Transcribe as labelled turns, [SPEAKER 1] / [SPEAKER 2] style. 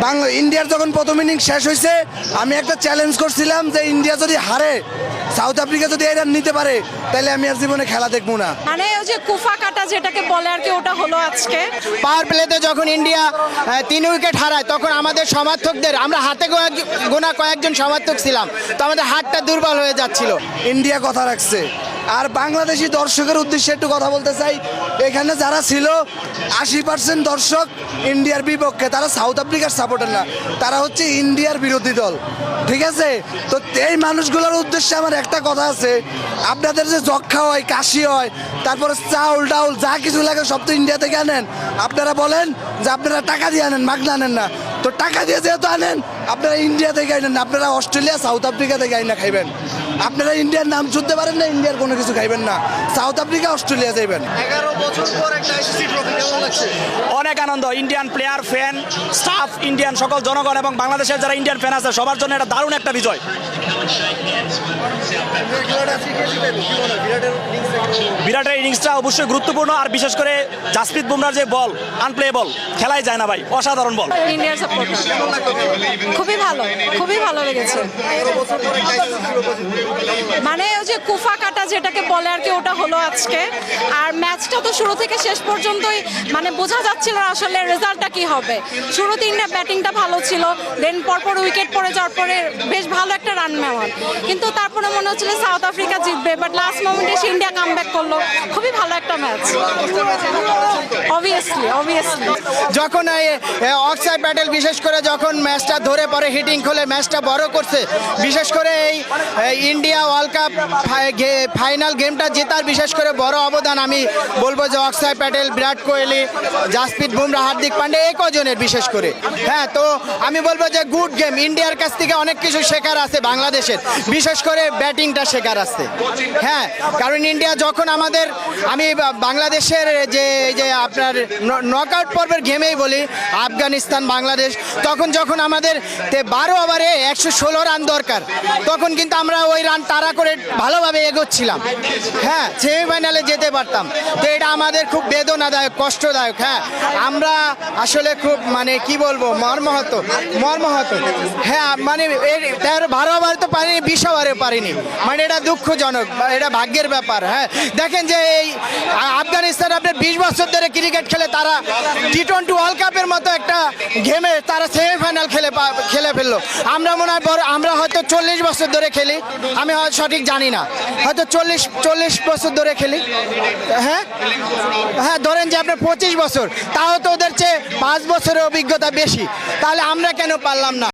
[SPEAKER 1] বাংলা ইন্ডিয়ার যখন প্রথম ইনিংস শেষ হয়েছে আমি একটা চ্যালেঞ্জ করছিলাম যে ইন্ডিয়া যদি হারে সাউথ আফ্রিকা যদি এটা নিতে পারে তাহলে আমি আর জীবনে খেলা দেখব না।
[SPEAKER 2] মানে ওই যে কুফা কাটা যেটাকে বলে আর কি ওটা হলো আজকে।
[SPEAKER 3] পাওয়ার প্লেতে যখন ইন্ডিয়া তিন উইকেট হারায় তখন আমাদের সমর্থকদের আমরা হাতে কয়েক- গোনা কয়েকজন সমর্থক ছিলাম তো আমাদের হাতটা দুর্বল হয়ে যাচ্ছিল।
[SPEAKER 1] ইন্ডিয়া কথা রাখছে। আর বাংলাদেশি দর্শকের উদ্দেশ্যে একটু কথা বলতে চাই। এখানে যারা ছিল, আশি পার্সেন্ট দর্শক ইন্ডিয়ার বিপক্ষে, তারা সাউথ আফ্রিকার সাপোর্টার না। তারা হচ্ছে ইন্ডিয়ার বিরোধী দল। ঠিক আছে? তো এই মানুষগুলোর উদ্দেশ্যে আমার একটা কথা আছে। আপনাদের যে যক্ষা হয়, কাশি হয়, তারপরে চাউল ডাউল, যা কিছু লাগে সব তো ইন্ডিয়া থেকে আনেন। আপনারা বলেন যে আপনারা টাকা দিয়ে আনেন, মাগনা আনেন না। তো টাকা দিয়ে যেহেতু আনেন, আপনারা ইন্ডিয়া থেকে আনেন আপনারা অস্ট্রেলিয়া, সাউথ আফ্রিকা থেকে আইনা খাইবেন। আপনারা ইন্ডিয়ার নাম শুনতে পারেন না ইন্ডিয়ার কোনো কিছু খাইবেন না। সাউথ আফ্রিকা অস্ট্রেলিয়া যাইবেন।
[SPEAKER 4] অনেক আনন্দ Indian player fan staff Indian সকল জনগণ এবং বাংলাদেশের যারা ইন্ডিয়ান ফ্যান আছে সবার জন্য এটা দারুণ একটা বিজয়। বিরাটের ইনিংসটা অবশ্যই গুরুত্বপূর্ণ আর বিশেষ করে জাসপ্রীত বুমরার যে বল আনপ্লে বল খেলাই যায় না ভাই অসাধারণ বল।
[SPEAKER 2] ইন্ডিয়ার সাপোর্টার খুবই ভালো খুবই ভালো লেগেছে। মানে ওই যে কুফা কাটা যেটাকে বলে আর কি, ওটা হলো আজকে। আর ম্যাচটা তো শুরু থেকে শেষ পর্যন্তই মানে বোঝা যাচ্ছিল আসলে রেজাল্টটা কি হবে। শুরুতে ইন্ডিয়া ব্যাটিংটা ভালো ছিল দেন পরপর উইকেট পড়ে যাওয়ার পরে বেশ ভালো একটা রান নেওয়ার কিন্তু তারপরে মনে হচ্ছিল সাউথ আফ্রিকা জিতবে বাট লাস্ট মোমেন্টে এসে ইন্ডিয়া কাম করল। খুবই ভালো একটা ম্যাচ। অবভিয়াসলি অবভিয়াসলি
[SPEAKER 3] যখন এই অক্সাই প্যাটেল বিশেষ করে যখন ম্যাচটা ধরে পরে হিটিং খোলে, ম্যাচটা বড় করছে, বিশেষ করে এই ইন্ডিয়া ওয়ার্ল্ড কাপ ফাইনাল গেমটা জেতার বিশেষ করে বড় অবদান আমি বলব যে অক্সাই প্যাটেল, বিরাট কোহলি, জাসপ্রীত বুমরা, হার্দিক পান্ডে, এই কজনের বিশেষ করে। হ্যাঁ তো আমি বলব যে গুড গেম ইন্ডিয়ার কাছ থেকে অনেক কিছু শেখার আছে বাংলাদেশের। বিশেষ করে ব্যাটিংটা শেখার আছে। হ্যাঁ কারণ ইন্ডিয়া যখন আমাদের, আমি বাংলাদেশের যে যে আপনার নকআউট পর্বের গেমেই বলি, আফগানিস্তান, বাংলাদেশ, তখন যখন আমাদের বারো ওভারে একশো ষোলো রান দরকার, তখন কিন্তু আমরা ওই রান তারা করে ভালোভাবে এগোচ্ছিলাম। হ্যাঁ সেমিফাইনালে যেতে পারতাম। তো এটা আমাদের খুব বেদনাদায়ক, কষ্টদায়ক হ্যাঁ। আমরা আসলে খুব মানে কি বলব, মর্মাহত মর্মাহত। হ্যাঁ মানে এর, তেরো বারো ওভার তো পারিনি, বিশ ওভারে পারিনি। মানে এটা দুঃখজনক এটা ভাগ্যের ব্যাপার হ্যাঁ। দেখেন যে এই আফগানিস্তান আপনার বিশ বছর ধরে ক্রিকেট খেলে তারা টি টোয়েন্টি ওয়ার্ল্ড কাপের মতো একটা গেমে তারা সেমিফাইনাল খেলে খেলে ফেলল। আমরা মনে হয় বড় আমরা হয়তো চল্লিশ বছর ধরে খেলি। আমি হয়তো সঠিক জানি না। হয়তো চল্লিশ চল্লিশ বছর ধরে খেলি। হ্যাঁ? হ্যাঁ ধরেন যে আপনার পঁচিশ বছর। তাও তো ওদের চেয়ে পাঁচ বছরের অভিজ্ঞতা বেশি। তাহলে আমরা কেন পারলাম না?